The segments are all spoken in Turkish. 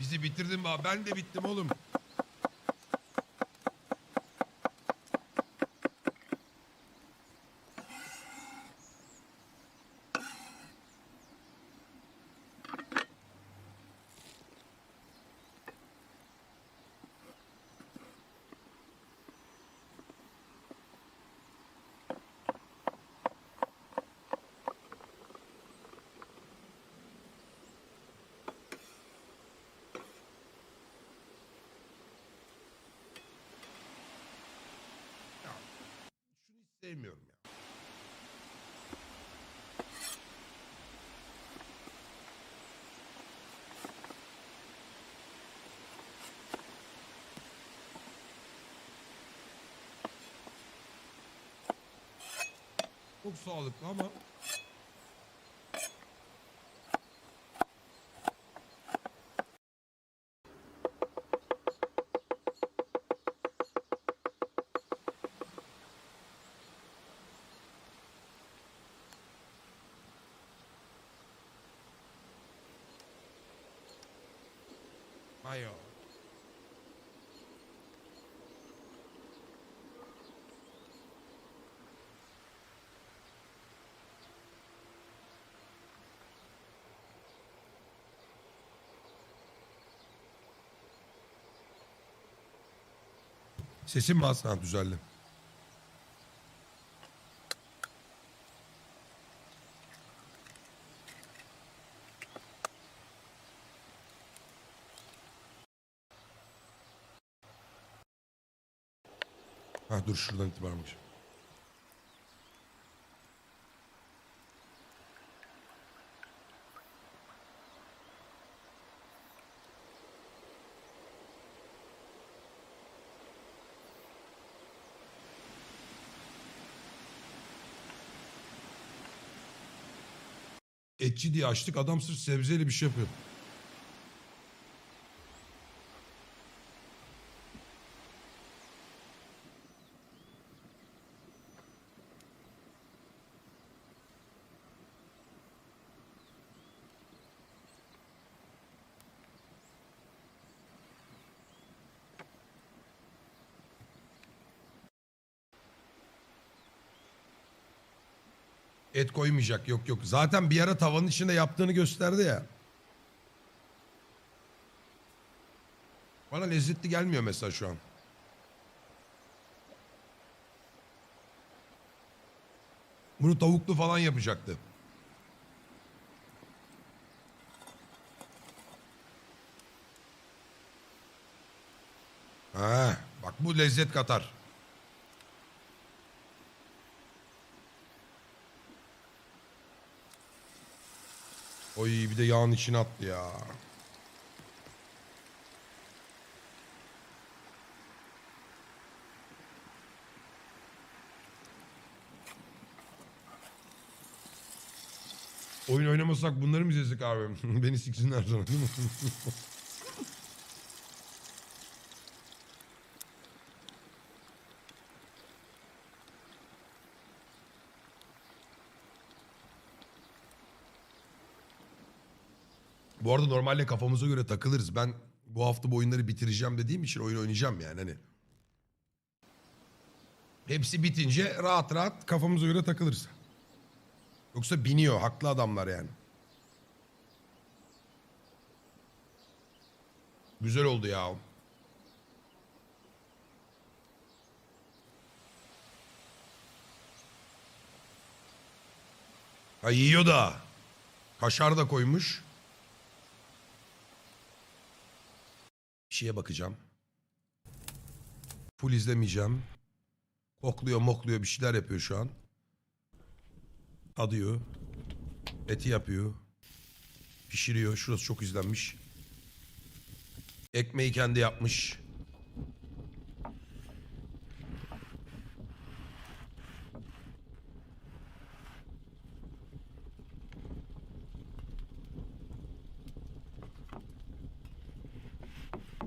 Bizi bitirdin be abi. Ben de bittim oğlum. Sevmiyorum ya. Çok sağlıklı ama mayo. Sesim mi Hasan? Düzeldi. Ha dur şuradan itibarmış. Etçi diye açtık adam sırf sebzeyle bir şey yapıyor. Et koymayacak yok yok. Zaten bir ara tavanın içinde yaptığını gösterdi ya. Bana lezzetli gelmiyor mesela şu an. Bunu tavuklu falan yapacaktı. Ha, bak bu lezzet katar. Oy bir de yağın içine attı ya. Oyun oynamasak bunları mı izlesek abi? Beni siksinler sonra değil mi? Bu arada normalde kafamıza göre takılırız. Ben bu hafta bu oyunları bitireceğim dediğim için oyun oynayacağım yani hani. Hepsi bitince rahat rahat kafamıza göre takılırız. Yoksa biniyor haklı adamlar yani. Güzel oldu ya. Ha yiyor da. Kaşar da koymuş. Bir şeye bakacağım. Full izlemeyeceğim. Kokluyor mokluyor bir şeyler yapıyor şu an. Tadıyor. Eti yapıyor. Pişiriyor. Şurası çok izlenmiş. Ekmeği kendi yapmış.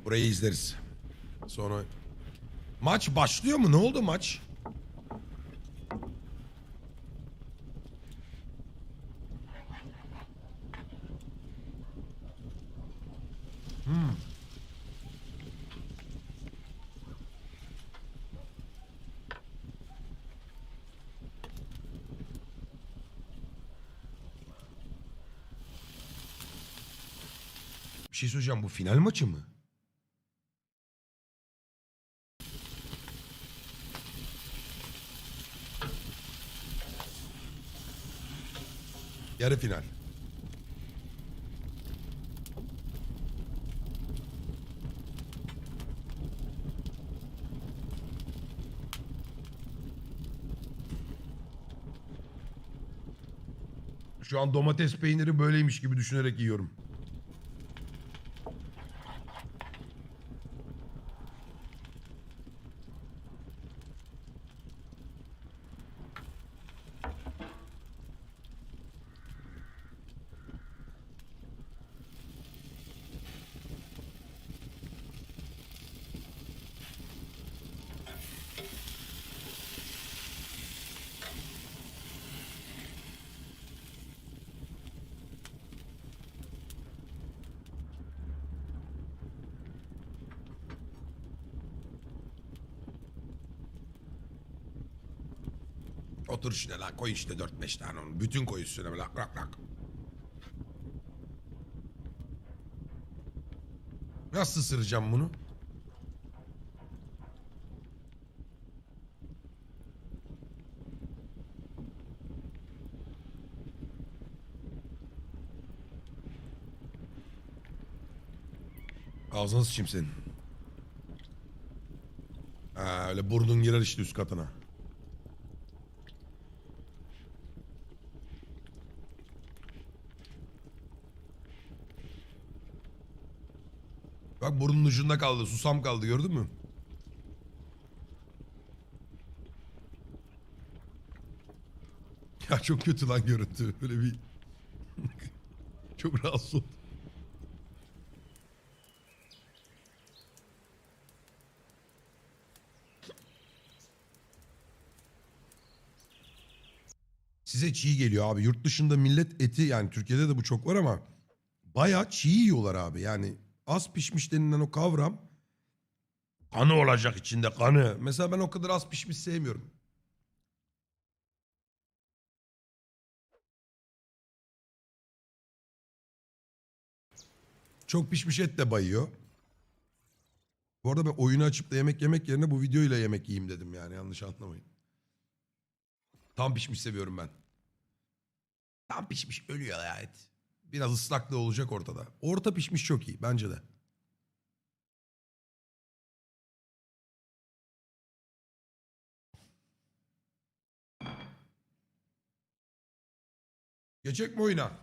Burayı izleriz. Sonra maç başlıyor mu? Ne oldu maç? Hmm. Bir şey söyleyeceğim bu final maçı mı? Yarı final. Şu an domates peyniri böyleymiş gibi düşünerek yiyorum. Otur işte la koy işte 4-5 tane onu. Bütün koy üstüne böyle lak lak. Nasıl ısıracağım bunu? Ağzına sıçayım senin. Ha, öyle burnun girer işte üst katına. Bak burnun ucunda kaldı. Susam kaldı gördün mü? Ya çok kötü lan görüntü. Böyle bir... çok rahatsız oldum. Size çiğ geliyor abi. Yurt dışında millet eti yani Türkiye'de de bu çok var ama bayağı çiğ yiyorlar abi. Yani az pişmiş denilen o kavram kanı olacak içinde kanı. Mesela ben o kadar az pişmiş sevmiyorum. Çok pişmiş et de bayıyor. Bu arada ben oyunu açıp da yemek yemek yerine bu videoyla yemek yiyeyim dedim yani yanlış anlamayın. Tam pişmiş seviyorum ben. Tam pişmiş ölüyor ya et. Biraz ıslaklığı olacak ortada. Orta pişmiş çok iyi bence de. Geçecek mi oyuna?